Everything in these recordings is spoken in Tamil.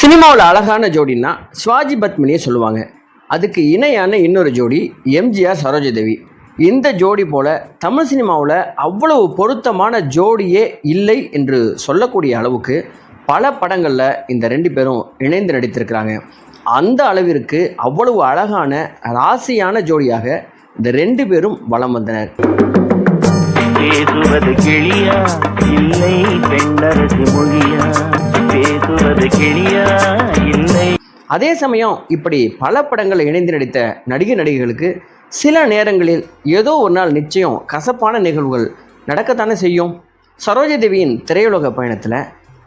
சினிமாவில் அழகான ஜோடின்னா சிவாஜி பத்மினியை சொல்லுவாங்க. அதுக்கு இணையான இன்னொரு ஜோடி எம்ஜிஆர் சரோஜதேவி. இந்த ஜோடி போல தமிழ் சினிமாவில் அவ்வளவு பொருத்தமான ஜோடியே இல்லை என்று சொல்லக்கூடிய அளவுக்கு பல படங்களில் இந்த ரெண்டு பேரும் இணைந்து நடித்திருக்கிறாங்க. அந்த அளவிற்கு அவ்வளவு அழகான ராசியான ஜோடியாக இந்த ரெண்டு பேரும் வலம் வந்தனர். பேசுவது கிளியா? இல்லை பெண்ணரசி மொழியா? பேசுவது கிளியா இல்லை. அதே சமயம் இப்படி பல படங்களில் இணைந்து நடித்த நடிகை நடிகைகளுக்கு சில நேரங்களில் ஏதோ ஒரு நாள் நிச்சயம் கசப்பான நிகழ்வுகள் நடக்கத்தானே செய்யும். சரோஜதேவியின் திரையுலக பயணத்தில்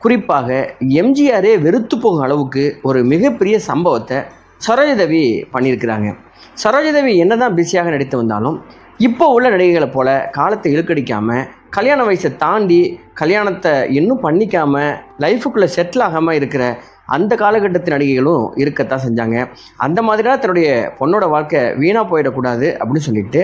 குறிப்பாக எம்ஜிஆரே வெறுத்து போகும் அளவுக்கு ஒரு மிகப்பெரிய சம்பவத்தை சரோஜதேவி பண்ணியிருக்கிறாங்க. சரோஜதேவி என்னதான் பிஸியாக நடித்து வந்தாலும் இப்போ உள்ள நடிகைகளை போல காலத்தை இழுக்கடிக்காமல் கல்யாண வயசை தாண்டி கல்யாணத்தை இன்னும் பண்ணிக்காமல் லைஃபுக்குள்ளே செட்டில் ஆகாமல் இருக்கிற அந்த காலகட்டத்து நடிகைகளும் இருக்கத்தான் செஞ்சாங்க. அந்த மாதிரிலாம் தன்னுடைய பொண்ணோட வாழ்க்கை வீணாக போயிடக்கூடாது அப்படின்னு சொல்லிட்டு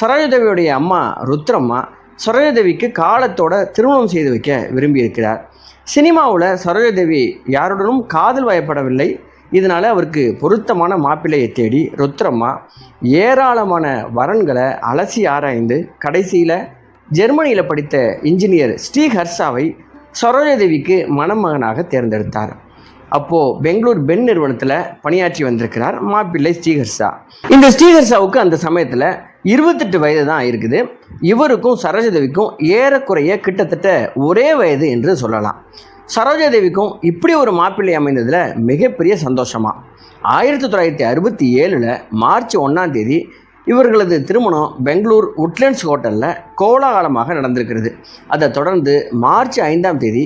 சரோஜதேவியுடைய அம்மா ருத்ரம்மா சரோஜதேவிக்கு காலத்தோட திருமணம் செய்து வைக்க விரும்பியிருக்கிறார். சினிமாவில் சரோஜதேவி யாருடனும் காதல் வயப்படவில்லை. இதனால் அவருக்கு பொருத்தமான மாப்பிள்ளையை தேடி ருத்ரம்மா ஏராளமான வரன்களை அலசி ஆராய்ந்து கடைசியில் ஜெர்மனியில் படித்த இன்ஜினியர் ஸ்ரீஹர்ஷாவை சரோஜதேவிக்கு மணமகனாக தேர்ந்தெடுத்தார். அப்போது பெங்களூர் பென் நிறுவனத்தில் பணியாற்றி வந்திருக்கிறார் மாப்பிள்ளை ஸ்ரீஹர்ஷா. இந்த ஸ்ரீஹர்ஷாவுக்கு அந்த சமயத்தில் இருபத்தெட்டு வயது தான் இருக்குது. இவருக்கும் சரோஜதேவிக்கும் ஏறக்குறைய கிட்டத்தட்ட ஒரே வயது என்று சொல்லலாம். சரோஜாதேவிக்கும் இப்படி ஒரு மாப்பிள்ளை அமைந்ததில் மிகப்பெரிய சந்தோஷமா. ஆயிரத்தி தொள்ளாயிரத்தி அறுபத்தி ஏழில் மார்ச் ஒன்றாம் தேதி இவர்களது திருமணம் பெங்களூர் உட்லண்ட்ஸ் ஹோட்டலில் கோலாகலமாக நடந்திருக்கிறது. அதை தொடர்ந்து மார்ச் ஐந்தாம் தேதி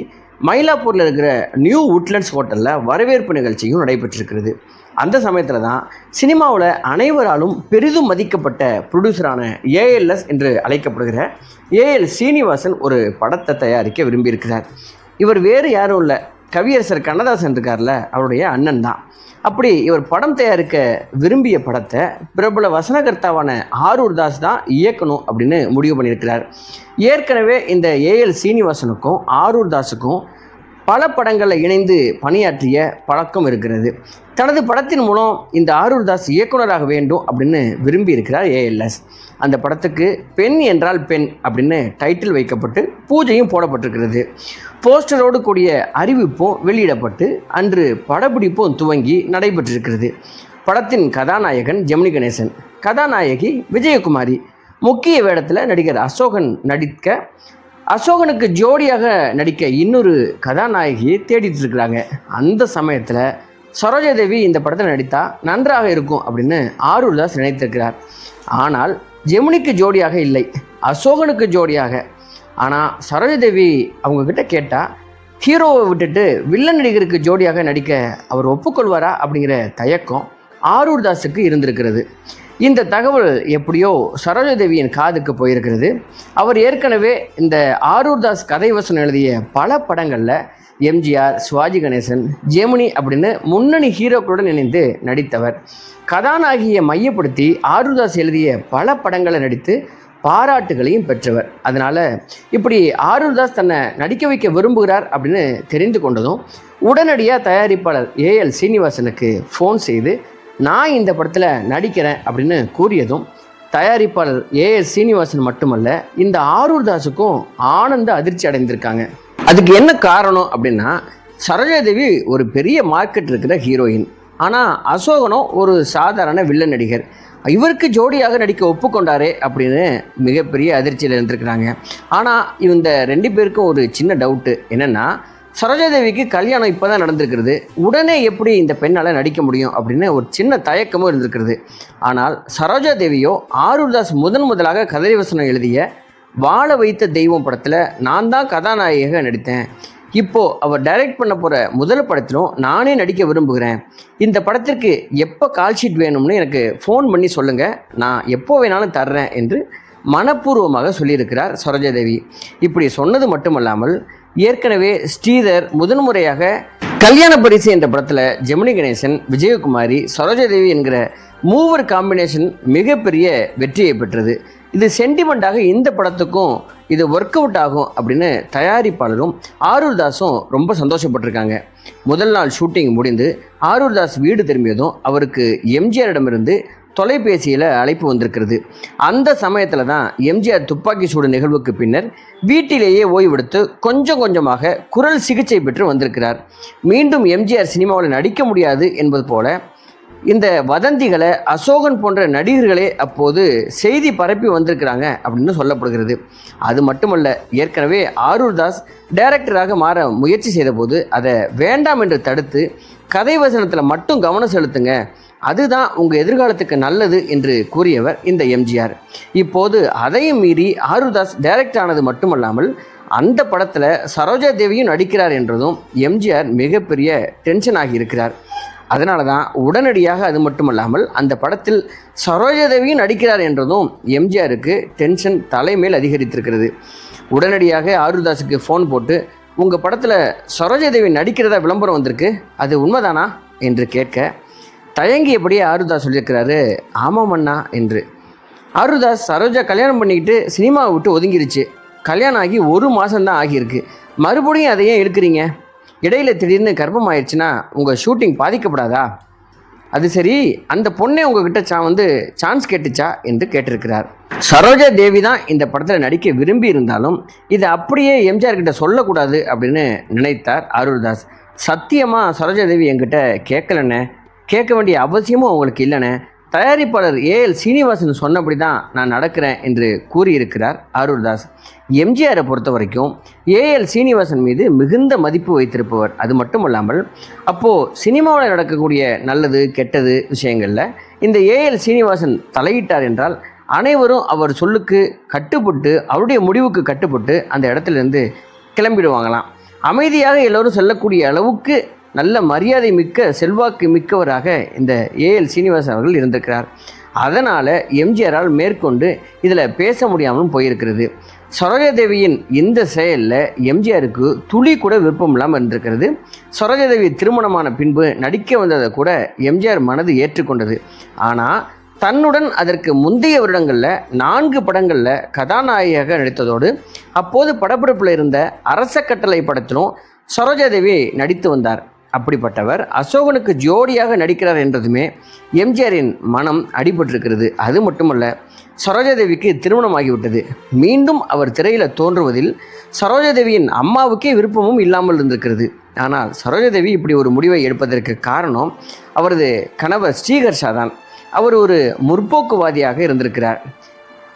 மயிலாப்பூரில் இருக்கிற நியூ உட்லண்ட்ஸ் ஹோட்டலில் வரவேற்பு நிகழ்ச்சியும் நடைபெற்றிருக்கிறது. அந்த சமயத்தில் தான் சினிமாவில் அனைவராலும் பெரிதும் மதிக்கப்பட்ட ப்ரொடியூசரான ஏஎல்எஸ் என்று அழைக்கப்படுகிற ஏஎல் சீனிவாசன் ஒரு படத்தை தயாரிக்க விரும்பியிருக்கிறார். இவர் வேறு யாரும் இல்லை. கவியரசர் கண்ணதாசன் இருக்கார்ல அவருடைய அண்ணன் தான். அப்படி இவர் படம் தயாரிக்க விரும்பிய படத்தை பிரபல வசனகர்த்தாவான ஆரூர் தாஸ் தான் இயக்கணும் அப்படின்னு முடிவு பண்ணியிருக்கிறார். ஏற்கனவே இந்த ஏஎல் சீனிவாசனுக்கும் ஆரூர் தாஸுக்கும் பல படங்களில் இணைந்து பணியாற்றிய பழக்கம் இருக்கிறது. தனது படத்தின் மூலம் இந்த ஆரூர் தாஸ் இயக்குனராக வேண்டும் அப்படின்னு விரும்பி இருக்கிறார் ஏஎல்எஸ் அந்த படத்துக்கு பெண் என்றால் பெண் அப்படின்னு டைட்டில் வைக்கப்பட்டு பூஜையும் போடப்பட்டிருக்கிறது. போஸ்டரோடு கூடிய அறிவிப்பும் வெளியிடப்பட்டு அன்று படப்பிடிப்பும் துவங்கி நடைபெற்றிருக்கிறது. படத்தின் கதாநாயகன் ஜெமினி கணேசன் கதாநாயகி விஜயகுமாரி முக்கிய வேடத்தில் நடிகர் அசோகன் நடிக்க அசோகனுக்கு ஜோடியாக நடிக்க இன்னொரு கதாநாயகியை தேடிட்டு இருக்கிறாங்க. அந்த சமயத்தில் சரோஜாதேவி இந்த படத்தில் நடித்தா நன்றாக இருக்கும் அப்படின்னு ஆரூர்தாஸ் நினைத்திருக்கிறார். ஆனால் ஜெமினிக்கு ஜோடியாக இல்லை அசோகனுக்கு ஜோடியாக. ஆனால் சரோஜாதேவி அவங்கக்கிட்ட கேட்டால் ஹீரோவை விட்டுட்டு வில்லன் நடிகருக்கு ஜோடியாக நடிக்க அவர் ஒப்புக்கொள்வாரா? அப்படிங்கிற தயக்கம் ஆரூர்தாஸுக்கு இருந்திருக்கிறது. இந்த தகவல் எப்படியோ சரோஜதேவியின் காதுக்கு போயிருக்கிறது. அவர் ஏற்கனவே இந்த ஆரூர்தாஸ் கதை வசனம் எழுதிய பல படங்களில் எம்ஜிஆர் சிவாஜி கணேசன் ஜெமினி அப்படின்னு முன்னணி ஹீரோக்களுடன் இணைந்து நடித்தவர். கதாநாயகியை மையப்படுத்தி ஆரூர்தாஸ் எழுதிய பல படங்களை நடித்து பாராட்டுகளையும் பெற்றவர். அதனால் இப்படி ஆரூர்தாஸ் தன்னை நடிக்க வைக்க விரும்புகிறார் அப்படின்னு தெரிந்து கொண்டதும் உடனடியாக தயாரிப்பாளர் ஏஎல் சீனிவாசனுக்கு ஃபோன் செய்து நான் இந்த படத்தில் நடிக்கிறேன் அப்படின்னு கூறியதும் தயாரிப்பாளர் ஏஎஸ் சீனிவாசன் மட்டுமல்ல இந்த ஆரூர்தாஸுக்கும் ஆனந்த அதிர்ச்சி அடைந்திருக்காங்க. அதுக்கு என்ன காரணம் அப்படின்னா சரோஜாதேவி ஒரு பெரிய மார்க்கெட் இருக்கிற ஹீரோயின் ஆனால் அசோகனும் ஒரு சாதாரண வில்லன் நடிகர். இவருக்கு ஜோடியாக நடிக்க ஒப்புக்கொண்டாரே அப்படின்னு மிகப்பெரிய அதிர்ச்சியில் இருந்திருக்கிறாங்க. ஆனால் இந்த ரெண்டு பேருக்கும் ஒரு சின்ன டவுட்டு என்னென்னா சரோஜாதேவிக்கு கல்யாணம் இப்போ தான் நடந்திருக்கிறது. உடனே எப்படி இந்த பெண்ணால் நடிக்க முடியும் அப்படின்னு ஒரு சின்ன தயக்கமும் இருந்திருக்கிறது. ஆனால் சரோஜாதேவியோ ஆரூர்தாஸ் முதன் முதலாக கதை வசனம் எழுதிய வாழ வைத்த தெய்வம் படத்தில் நான் தான் கதாநாயகியாக நடித்தேன். இப்போது அவர் டைரக்ட் பண்ண போகிற முதல் படத்திலும் நானே நடிக்க விரும்புகிறேன். இந்த படத்திற்கு எப்போ கால் ஷீட் வேணும்னு எனக்கு ஃபோன் பண்ணி சொல்லுங்கள் நான் எப்போ வேணாலும் தர்றேன் என்று மனப்பூர்வமாக சொல்லியிருக்கிறார் சரோஜாதேவி. இப்படி சொன்னது மட்டுமல்லாமல் ஏற்கனவே ஸ்ரீதர் முதன்முறையாக கல்யாண பரிசு என்ற படத்தில் ஜெமினி கணேசன் விஜயகுமாரி சரோஜாதேவி என்கிற மூவர் காம்பினேஷன் மிகப்பெரிய வெற்றியை பெற்றது. இது சென்டிமெண்ட்டாக இந்த படத்துக்கும் இது ஒர்க் அவுட் ஆகும் அப்படின்னு தயாரிப்பாளரும் ஆரூர் தாஸும் ரொம்ப சந்தோஷப்பட்டிருக்காங்க. முதல் நாள் ஷூட்டிங் முடிந்து ஆரூர் தாஸ் வீடு திரும்பியதும் அவருக்கு எம்ஜிஆரிடமிருந்து தொலைபேசியில் அழைப்பு வந்திருக்கிறது. அந்த சமயத்தில் தான் எம்ஜிஆர் துப்பாக்கி சூடு நிகழ்வுக்கு பின்னர் வீட்டிலேயே ஓய்வெடுத்து கொஞ்சம் கொஞ்சமாக குரல் சிகிச்சை பெற்று வந்திருக்கிறார். மீண்டும் எம்ஜிஆர் சினிமாவில் நடிக்க முடியாது என்பது போல இந்த வதந்திகளை அசோகன் போன்ற நடிகர்களே அப்போது செய்தி பரப்பி வந்திருக்கிறாங்க அப்படின்னு சொல்லப்படுகிறது. அது மட்டுமல்ல ஏற்கனவே ஆரூர் தாஸ் டைரக்டராக மாற முயற்சி செய்தபோது அதை வேண்டாம் என்று தடுத்து கதை வசனத்தில் மட்டும் கவனம் செலுத்துங்க அதுதான் உங்கள் எதிர்காலத்துக்கு நல்லது என்று கூறியவர் இந்த எம்ஜிஆர். இப்போது அதையும் மீறி ஆருதாஸ் டைரக்ட் ஆனது மட்டுமல்லாமல் அந்த படத்தில் சரோஜா தேவியும் நடிக்கிறார் என்றதும் எம்ஜிஆர் மிகப்பெரிய டென்ஷன் ஆகியிருக்கிறார் அதனால தான் உடனடியாக அது மட்டுமல்லாமல் அந்த படத்தில் சரோஜா தேவியும் நடிக்கிறார் என்றதும் எம்ஜிஆருக்கு டென்ஷன் தலைமேல் அதிகரித்திருக்கிறது. உடனடியாக ஆருதாஸுக்கு ஃபோன் போட்டு உங்கள் படத்தில் சரோஜா தேவி நடிக்கிறதா விளம்பரம் வந்திருக்கு அது உண்மைதானா? என்று கேட்க தயங்கியபடியே ஆருதாஸ் சொல்லியிருக்கிறாரு ஆமாம் அண்ணா என்று. ஆருதாஸ் சரோஜா கல்யாணம் பண்ணிக்கிட்டு சினிமாவை விட்டு ஒதுங்கிருச்சு. கல்யாணம் ஆகி ஒரு மாதம்தான் ஆகியிருக்கு. மறுபடியும் அதை ஏன் எடுக்கிறீங்க இடையில திடீர்னு கர்ப்பம் ஆயிடுச்சுன்னா உங்கள் ஷூட்டிங் பாதிக்கப்படாதா? அது சரி அந்த பொண்ணே உங்ககிட்ட சா வந்து சான்ஸ் கேட்டுச்சா? என்று கேட்டிருக்கிறார். சரோஜா தேவி தான் இந்த படத்தில் நடிக்க விரும்பி இருந்தாலும் இதை அப்படியே எம்ஜிஆர் கிட்ட சொல்லக்கூடாது அப்படின்னு நினைத்தார் அருள்தாஸ் சத்தியமாக சரோஜா தேவி என்கிட்ட கேட்கலண்ணே. கேட்க வேண்டிய அவசியமும் அவங்களுக்கு இல்லைன்னு தயாரிப்பாளர் ஏஎல் சீனிவாசன் சொன்னபடி தான் நான் நடக்கிறேன் என்று கூறியிருக்கிறார் அருள்தாஸ். எம்ஜிஆரை பொறுத்த வரைக்கும் ஏஎல் சீனிவாசன் மீது மிகுந்த மதிப்பு வைத்திருப்பவர் அது மட்டும் இல்லாமல் அப்போது சினிமாவில் நடக்கக்கூடிய நல்லது கெட்டது விஷயங்களில் இந்த ஏஎல் சீனிவாசன் தலையிட்டார் என்றால் அனைவரும் அவர் சொல்லுக்கு கட்டுப்பட்டு அவருடைய முடிவுக்கு கட்டுப்பட்டு அந்த இடத்துலேருந்து கிளம்பிடுவாங்களாம். அமைதியாக எல்லோரும் செல்லக்கூடிய அளவுக்கு நல்ல மரியாதை மிக்க செல்வாக்கு மிக்கவராக இந்த ஏஎல் சீனிவாசன் அவர்கள் இருந்திருக்கிறார். அதனால் எம்ஜிஆரால் மேற்கொண்டு இதில் பேச முடியாமலும் போயிருக்கிறது. சரோஜாதேவியின் இந்த செயலில் எம்ஜிஆருக்கு துளி கூட விருப்பம் இல்லாமல் இருந்திருக்கிறது. சரோஜாதேவி திருமணமான பின்பு நடிக்க வந்ததை கூட எம்ஜிஆர் மனது ஏற்றுக்கொண்டது. ஆனால் தன்னுடன் அதற்கு முந்தைய வருடங்களில் நான்கு படங்களில் கதாநாயகியாக நடித்ததோடு அப்போது படப்பிடிப்பில் இருந்த அரச கட்டளை படத்திலும் சரோஜாதேவி நடித்து வந்தார். அப்படிப்பட்டவர் அசோகனுக்கு ஜோடியாக நடிக்கிறார் என்றதுமே எம்ஜிஆரின் மனம் அடிபட்டிருக்கிறது. அது மட்டுமல்ல சரோஜாதேவிக்கு திருமணமாகிவிட்டது. மீண்டும் அவர் திரையில் தோன்றுவதில் சரோஜாதேவியின் அம்மாவுக்கே விருப்பமும் இல்லாமல் இருந்திருக்கிறது. ஆனால் சரோஜாதேவி இப்படி ஒரு முடிவை எடுப்பதற்கு காரணம் அவரது கணவர் ஸ்ரீகர்ஷா தான். அவர் ஒரு முற்போக்குவாதியாக இருந்திருக்கிறார்.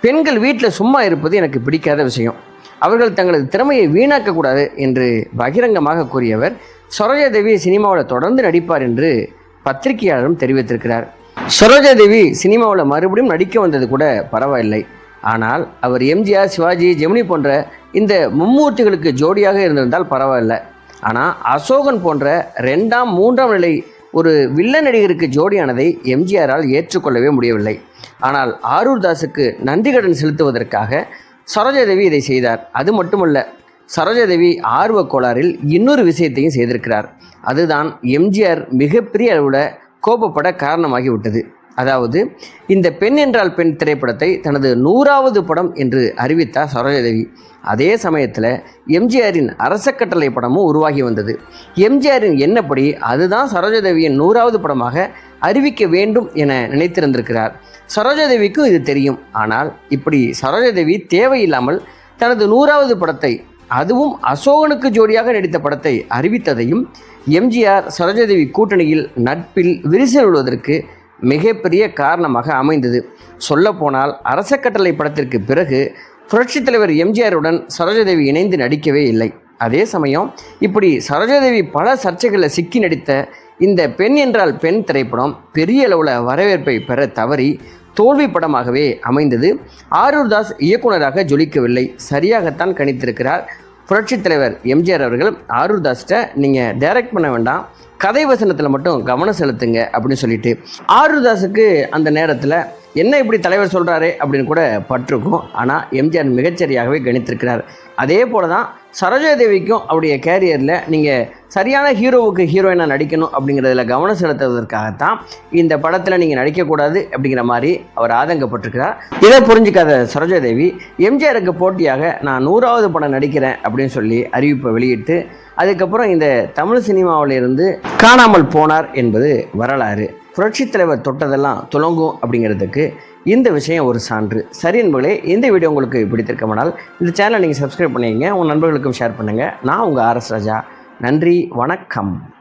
பெண்கள் வீட்டில் சும்மா இருப்பது எனக்கு பிடிக்காத விஷயம். அவர்கள் தங்களது திறமையை வீணாக்கக்கூடாது என்று பகிரங்கமாக கூறியவர் சரோஜாதேவி சினிமாவில் தொடர்ந்து நடிப்பார் என்று பத்திரிகையாளரும் தெரிவித்திருக்கிறார். சரோஜாதேவி சினிமாவில் மறுபடியும் நடிக்க வந்தது கூட பரவாயில்லை. ஆனால் அவர் எம்ஜிஆர் சிவாஜி ஜெமினி போன்ற இந்த மும்மூர்த்திகளுக்கு ஜோடியாக இருந்திருந்தால் பரவாயில்லை. ஆனால் அசோகன் போன்ற ரெண்டாம் மூன்றாம் நிலை ஒரு வில்ல நடிகருக்கு ஜோடியானதை எம்ஜிஆரால் ஏற்றுக்கொள்ளவே முடியவில்லை. ஆனால் ஆரூர் தாஸுக்கு நன்றிகடன் செலுத்துவதற்காக சரோஜாதேவி இதை செய்தார். அது மட்டுமல்ல சரோஜாதேவி ஆர்வ கோளாறில் இன்னொரு விஷயத்தையும் செய்திருக்கிறார். அதுதான் எம்ஜிஆர் மிகப்பெரிய அளவில் கோபப்பட காரணமாகிவிட்டது அதாவது இந்த பெண் என்றால் பெண் திரைப்படத்தை தனது நூறாவது படம் என்று அறிவித்தார் சரோஜாதேவி. அதே சமயத்தில் எம்ஜிஆரின் அரச கட்டளை படமும் உருவாகி வந்தது. எம்ஜிஆரின் என்னப்படி அதுதான் சரோஜாதேவியின் நூறாவது படமாக அறிவிக்க வேண்டும் என நினைத்திருந்திருக்கிறார். சரோஜாதேவிக்கும் இது தெரியும். ஆனால் இப்படி சரோஜாதேவி தேவையில்லாமல் தனது நூறாவது படத்தை அதுவும் அசோகனுக்கு ஜோடியாக நடித்த படத்தை அறிவித்ததையும் எம்ஜிஆர் சரோஜாதேவி கூட்டணியில் நட்பில் விரிசல் விழுவதற்கு மிகப்பெரிய காரணமாக அமைந்தது. சொல்லப்போனால் அரச கட்டளை படத்திற்கு பிறகு புரட்சித் தலைவர் எம்ஜிஆருடன் சரோஜாதேவி இணைந்து நடிக்கவே இல்லை. அதே சமயம் இப்படி சரோஜாதேவி பல சர்ச்சைகளில் சிக்கி நடித்த இந்த பெண் என்றால் பெண் திரைப்படம் பெரிய அளவில் வரவேற்பை பெற தவறி தோல்வி படமாகவே அமைந்தது. ஆரூர் தாஸ் இயக்குனராக ஜொலிக்கவில்லை. சரியாகத்தான் கணித்திருக்கிறார். புரட்சித் தலைவர் எம்ஜிஆர் அவர்கள் ஆரூர் தாஸ்கிட்ட நீங்கள் டைரக்ட் பண்ண வேண்டாம். கதை வசனத்தில் மட்டும் கவனம் செலுத்துங்க அப்படின்னு சொல்லிட்டு. ஆரூர் தாஸுக்கு அந்த நேரத்தில் என்ன இப்படி தலைவர் சொல்கிறாரே அப்படின்னு கூட பட்டிருக்கும். ஆனால் எம்ஜிஆர் மிகச்சரியாகவே கணித்திருக்கிறார். அதே போல தான் சரோஜாதேவிக்கும் அவருடைய கேரியரில் நீங்கள் சரியான ஹீரோவுக்கு ஹீரோயினாக நடிக்கணும் அப்படிங்கிறதுல கவனம் செலுத்துவதற்காகத்தான் இந்த படத்தில் நீங்கள் நடிக்கக்கூடாது அப்படிங்கிற மாதிரி அவர் ஆதங்கப்பட்டிருக்கிறார். இதை புரிஞ்சிக்காத சரோஜாதேவி எம்ஜிஆருக்கு போட்டியாக நான் நூறாவது படம் நடிக்கிறேன் அப்படின்னு சொல்லி அறிவிப்பை வெளியிட்டு அதுக்கப்புறம் இந்த தமிழ் சினிமாவிலிருந்து காணாமல் போனார் என்பது வரலாறு. புரட்சித் தலைவர் தொட்டதெல்லாம் துலங்கும் அப்படிங்கிறதுக்கு இந்த விஷயம் ஒரு சான்று. சரி என்பர்களே இந்த வீடியோ உங்களுக்கு பிடித்திருக்கமானால் இந்த சேனலை நீங்கள் சப்ஸ்கிரைப் பண்ணிங்க உங்கள் நண்பர்களுக்கும் ஷேர் பண்ணுங்கள் நான் உங்கள் ஆர்எஸ் ராஜா. நன்றி வணக்கம்.